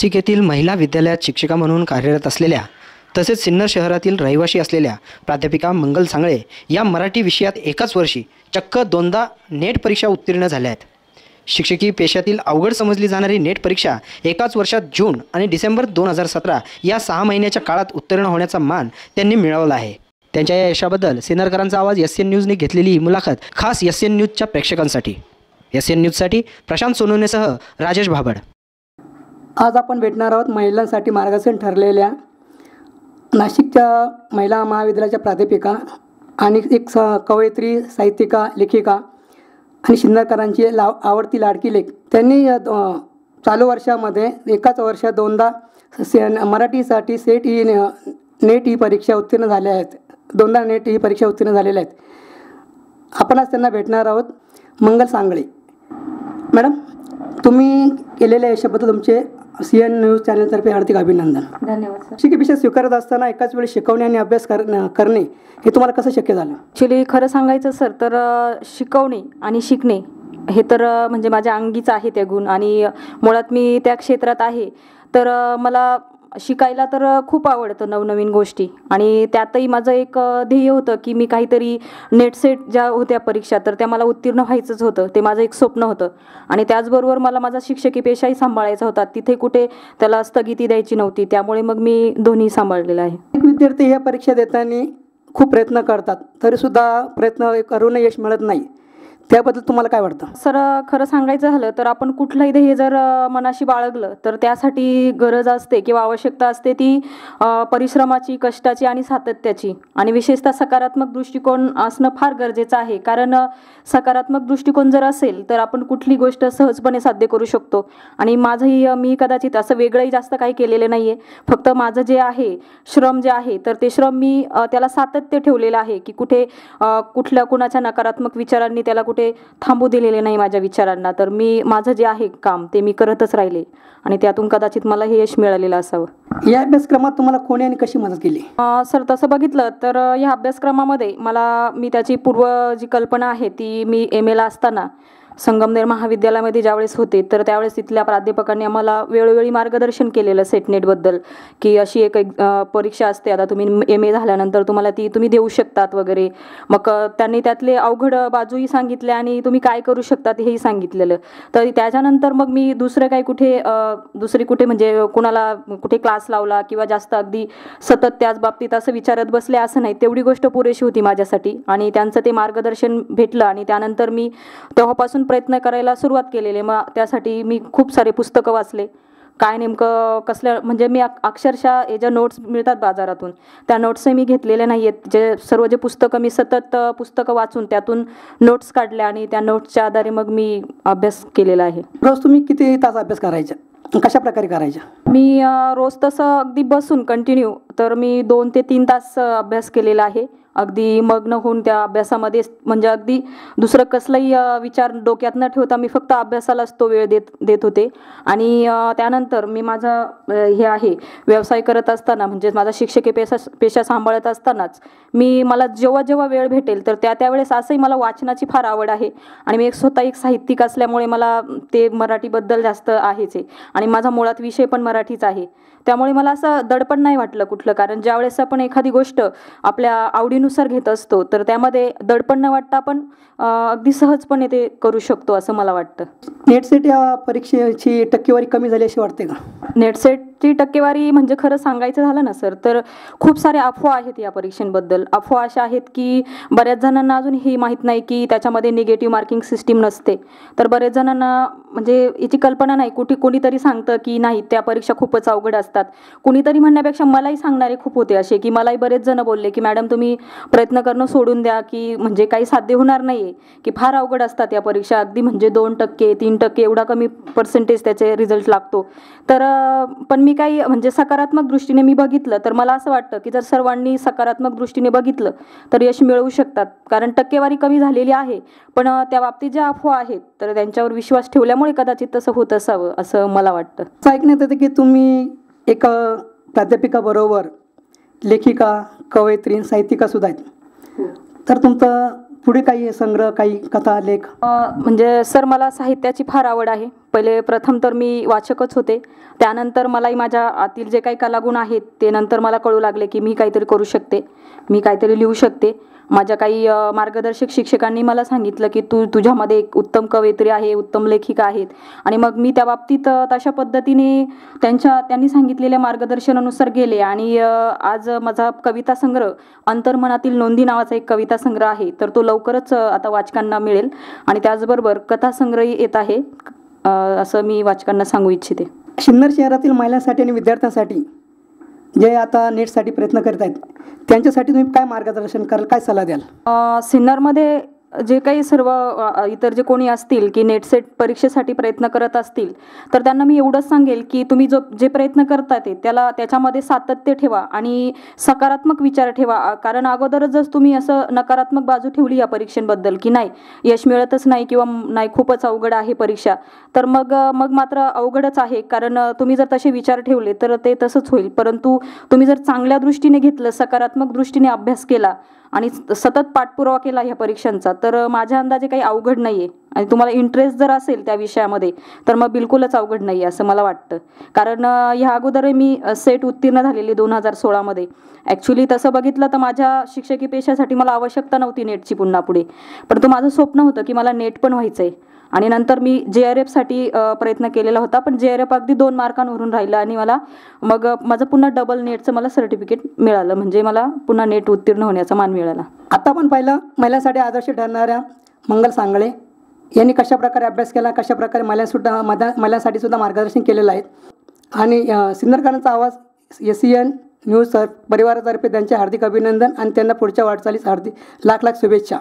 नाशिक येथील महिला विद्यालयात शिक्षिका म्हणून कार्यरत असलेल्या तसेच सिन्नर शहरातील रहिवाशी असलेल्या प्राध्यापिका मंगल सांगळे या मराठी विषयात एकाच वर्षी चक्क दोनदा नेट परीक्षा उत्तीर्ण झाल्या आहेत. शिक्षकी पेशातील अवघड समजली जाणारी नेट परीक्षा एकाच वर्षात जून आणि डिसेंबर दोन हजार सतरा या सहा महिन्याच्या काळात उत्तीर्ण होण्याचा मान त्यांनी मिळवला आहे. त्यांच्या या यशाबद्दल सिन्नरकरांचा आवाज एस एन न्यूजने घेतलेली ही मुलाखत खास एस एन न्यूजच्या प्रेक्षकांसाठी. एस एन न्यूजसाठी प्रशांत सोनवणेसह राजेश भाबड. आज आपण भेटणार आहोत महिलांसाठी मार्गदर्शन ठरलेल्या नाशिकच्या महिला महाविद्यालयाच्या प्राध्यापिका आणि एक स कवयित्री साहित्यिका लेखिका आणि शिंदरकरांची लाव आवडती लाडकी लेख. त्यांनी द- चालू वर्षामध्ये एकाच वर्षात दोनदा से मराठीसाठी सेट ही नेट ही परीक्षा उत्तीर्ण झाल्या आहेत. दोनदा नेट ही परीक्षा उत्तीर्ण झालेल्या आहेत. आपण आज त्यांना भेटणार आहोत मंगल सांगळे. मॅडम तुम्ही केलेल्या यशाबद्दल तुमचे सी एन न्यूज चॅनलतर्फे हार्दिक अभिनंदन. धन्यवाद सर. शिक्षक विषय स्वीकारत असताना एकाच वेळी शिकवणे आणि अभ्यास कर करणे हे तुम्हाला कसं शक्य झालं? ॲक्च्युली खरं सांगायचं सर तर शिकवणे आणि शिकणे हे तर म्हणजे माझ्या अंगीच आहे ते गुण आणि मुळात मी त्या क्षेत्रात आहे. तर मला शिकायला तर खूप आवडतं नवनवीन गोष्टी. आणि त्यातही माझं एक ध्येय होतं की मी काहीतरी नेटसेट ज्या होत्या परीक्षा तर त्या मला उत्तीर्ण व्हायचंच होतं. ते माझं एक स्वप्न होतं. आणि त्याचबरोबर मला माझा शिक्षकी पेशाही सांभाळायचा होता. तिथे कुठे त्याला स्थगिती द्यायची नव्हती. त्यामुळे मग मी दोन्ही सांभाळलेलं आहे. एक विद्यार्थी ह्या परीक्षा देताना खूप प्रयत्न करतात. तरीसुद्धा प्रयत्न करून यश मिळत नाही. त्याबद्दल तुम्हाला काय वाटतं? सर खरं सांगायचं झालं तर आपण कुठलंही ध्येय जर मनाशी बाळगलं तर त्यासाठी गरज असते किंवा आवश्यकता असते ती परिश्रमाची कष्टाची आणि सातत्याची. आणि विशेषतः सकारात्मक दृष्टिकोन असणं फार गरजेचं आहे. कारण सकारात्मक दृष्टिकोन जर असेल तर आपण कुठली गोष्ट सहजपणे साध्य करू शकतो. आणि माझंही मी कदाचित असं वेगळंही जास्त काही केलेलं नाही आहे फक्त माझं जे आहे श्रम जे आहे तर ते श्रम मी त्याला सातत्य ठेवलेलं आहे की कुठे कुठल्या कुणाच्या नकारात्मक विचारांनी त्याला कुठे थांबू दिलेले नाही माझ्या विचारांना. तर मी माझं जे आहे काम ते मी करतच राहिले. आणि त्यातून कदाचित मला हे यश मिळालेलं असावं. या अभ्यासक्रमात तुम्हाला कोणी आणि कशी मदत केली? सर तसं बघितलं तर या अभ्यासक्रमामध्ये मला मी त्याची पूर्व जी कल्पना आहे ती मी एम एला असताना संगमनेर महाविद्यालयामध्ये ज्यावेळेस होते तर त्यावेळेस तिथल्या प्राध्यापकांनी आम्हाला वेळोवेळी मार्गदर्शन केलेलं सेटनेटबद्दल की अशी एक एक, परीक्षा असते. आता तुम्ही एम ए झाल्यानंतर तुम्हाला ती तुम्ही देऊ शकतात वगैरे. मग त्यांनी त्यातले अवघड बाजूही सांगितल्या आणि तुम्ही काय करू शकतात हेही सांगितलेलं. तर त्याच्यानंतर मग मी दुसरं काही कुठे दुसरी कुठे म्हणजे कुणाला कुठे क्लास लावला किंवा जास्त अगदी सतत त्याच बाबतीत असं विचारत बसले असं नाही. तेवढी गोष्ट पुरेशी होती माझ्यासाठी आणि त्यांचं ते मार्गदर्शन भेटलं आणि त्यानंतर मी तेव्हापासून प्रयत्न करायला सुरुवात केलेली. मग त्यासाठी मी खूप सारे पुस्तकं वाचले. काय नेमकं कसल्या म्हणजे मी अक- अक्षरशः हे ज्या नोट्स मिळतात बाजारातून त्या नोट्सही मी घेतलेल्या नाही आहेत जे सर्व जे पुस्तकं मी सतत पुस्तकं वाचून त्यातून नोट्स काढल्या आणि त्या नोट्सच्या आधारे मग मी अभ्यास केलेला आहे. रोज तुम्ही किती तास अभ्यास करायचा? कशा प्रकारे करायचा? मी रोज तसं अगदी बसून कंटिन्यू तर मी दोन ते तीन तास अभ्यास केलेला आहे. अगदी मग्न होऊन त्या अभ्यासामध्ये म्हणजे अगदी दुसरं कसलंही विचार डोक्यात न ठेवता मी फक्त अभ्यासालाच तो वेळ देत देत होते. आणि त्यानंतर मी माझा हे आहे व्यवसाय करत असताना म्हणजे माझा शिक्षकी पेशा पेशा सांभाळत असतानाच मी मला जेव्हा जेव्हा वेळ भेटेल तर त्या त्यावेळेस असंही मला वाचनाची फार आवड आहे. आणि मी एक स्वतः एक साहित्यिक असल्यामुळे मला ते मराठीबद्दल जास्त आहेच आहे. आणि माझा मुळात विषय पण मराठीच आहे. त्यामुळे मला असं दडपण नाही वाटलं कुठलं कारण ज्यावेळेस आपण एखादी गोष्ट आपल्या आवडीनुसार घेत असतो तर त्यामध्ये दडपण न वाटता आपण अगदी सहजपणे ते करू शकतो असं मला वाटतं. नेट सेट या परीक्षेची टक्केवारी कमी झाली अशी वाटते का? ची टक्केवारी म्हणजे खरं सांगायचं झालं ना सर तर खूप साऱ्या अफवा आहेत या परीक्षेबद्दल. अफवा अशा आहेत की बऱ्याच जणांना अजून हे माहीत नाही की त्याच्यामध्ये निगेटिव्ह मार्किंग सिस्टीम नसते. तर बऱ्याच जणांना म्हणजे याची कल्पना नाही. कुठे कोणीतरी सांगतं की नाही त्या परीक्षा खूपच अवघड असतात. कुणीतरी म्हणण्यापेक्षा मलाही सांगणारे खूप होते असे की मलाही बरेच जण बोलले की मॅडम तुम्ही प्रयत्न करणं सोडून द्या की म्हणजे काही साध्य होणार नाही आहे की फार अवघड असतात या परीक्षा. अगदी म्हणजे दोन टक्के तीन टक्के एवढा कमी पर्सेंटेज त्याचे रिझल्ट लागतो. तर पण मी काही म्हणजे सकारात्मक दृष्टीने मी बघितलं तर मला असं वाटतं की जर सर्वांनी सकारात्मक दृष्टीने बघितलं तर यश मिळवू शकतात. कारण टक्केवारी कमी झालेली आहे पण त्या बाबतीत ज्या अफवा आहेत तर त्यांच्यावर विश्वास ठेवल्यामुळे कदाचित तसं होत असावं असं मला वाटतं. असं ऐकण्यात येतं की तुम्ही एका प्राध्यापिकाबरोबर लेखिका कवयित्री साहित्यिका सुद्धा आहेत. तर तुमचं पुढे काही संग्रह काही कथा लेख? म्हणजे सर मला साहित्याची फार आवड आहे. पहिले प्रथम तर मी वाचकच होते. त्यानंतर मलाही माझ्या आतील जे काही कलागुण आहेत ते नंतर मला कळू लागले की मी काहीतरी करू शकते. मी काहीतरी लिहू शकते. माझ्या काही मार्गदर्शक शिक्षकांनी मला सांगितलं की तू तुझ्यामध्ये एक उत्तम कवयित्री आहे उत्तम लेखिका आहेत. आणि मग मी त्या बाबतीत तशा पद्धतीने त्यांच्या त्यांनी सांगितलेल्या मार्गदर्शनानुसार गेले. आणि आज माझा कविता संग्रह अंतर्मनातील नोंदी नावाचा एक कविता संग्रह आहे. तर तो लवकरच आता वाचकांना मिळेल. आणि त्याचबरोबर कथासंग्रही येत आहे. असं मी वाचकांना सांगू इच्छिते. सिन्नर शहरातील महिलांसाठी आणि विद्यार्थ्यांसाठी जे आता नेटसाठी प्रयत्न करत आहेत त्यांच्यासाठी तुम्ही काय मार्गदर्शन कराल काय सल्ला द्याल? सिन्नरमध्ये जे काही सर्व इतर जे कोणी असतील की नेट सेट परीक्षेसाठी प्रयत्न करत असतील तर त्यांना मी एवढंच सांगेल की तुम्ही जो जे प्रयत्न करता ते त्याला त्याच्यामध्ये सातत्य ठेवा आणि सकारात्मक विचार ठेवा. कारण अगोदरच जर तुम्ही असं नकारात्मक बाजू ठेवली या परीक्षेबद्दल की नाही यश मिळतच नाही किंवा नाही खूपच अवघड आहे परीक्षा. तर मग मग मात्र अवघडच आहे कारण तुम्ही जर तसे विचार ठेवले तर ते तसंच होईल. परंतु तुम्ही जर चांगल्या दृष्टीने घेतलं सकारात्मक दृष्टीने अभ्यास केला आणि स- सतत पाठपुरावा केला ह्या परीक्षांचा तर माझ्या अंदाजे काही अवघड नाही आहे आणि तुम्हाला इंटरेस्ट जर असेल त्या विषयामध्ये तर मग बिलकुलच अवघड नाही आहे असं मला वाटतं. कारण ह्या अगोदर मी सेट उत्तीर्ण झालेली दोन हजार सोळामध्ये. ॲक्च्युली तसं बघितलं तर माझ्या शिक्षकी पेशासाठी मला आवश्यकता नव्हती नेटची पुन्हा पुढे. परंतु माझं स्वप्न होतं की मला नेट पण व्हायचं आहे आणि नंतर मी जे आर एफसाठी प्रयत्न केलेला होता पण जे आर एफ अगदी दोन मार्कांवरून राहिलं आणि मला मग माझं पुन्हा डबल नेटचं मला सर्टिफिकेट मिळालं म्हणजे मला पुन्हा नेट उत्तीर्ण होण्याचा मान मिळाला. आता पण पाहिलं महिलांसाठी आदर्श ठरणाऱ्या मंगल सांगळे यांनी कशा प्रकारे अभ्यास केला कशाप्रकारे महिलासुद्धा मधा मदा महिलांसाठी सुद्धा मार्गदर्शन केलेलं आहे? आणि सिंदरकरांचा आवाज S C N news sir परिवारातर्फे त्यांचे हार्दिक अभिनंदन आणि त्यांना पुढच्या वाटचालीस हार्दिक लाख लाख शुभेच्छा.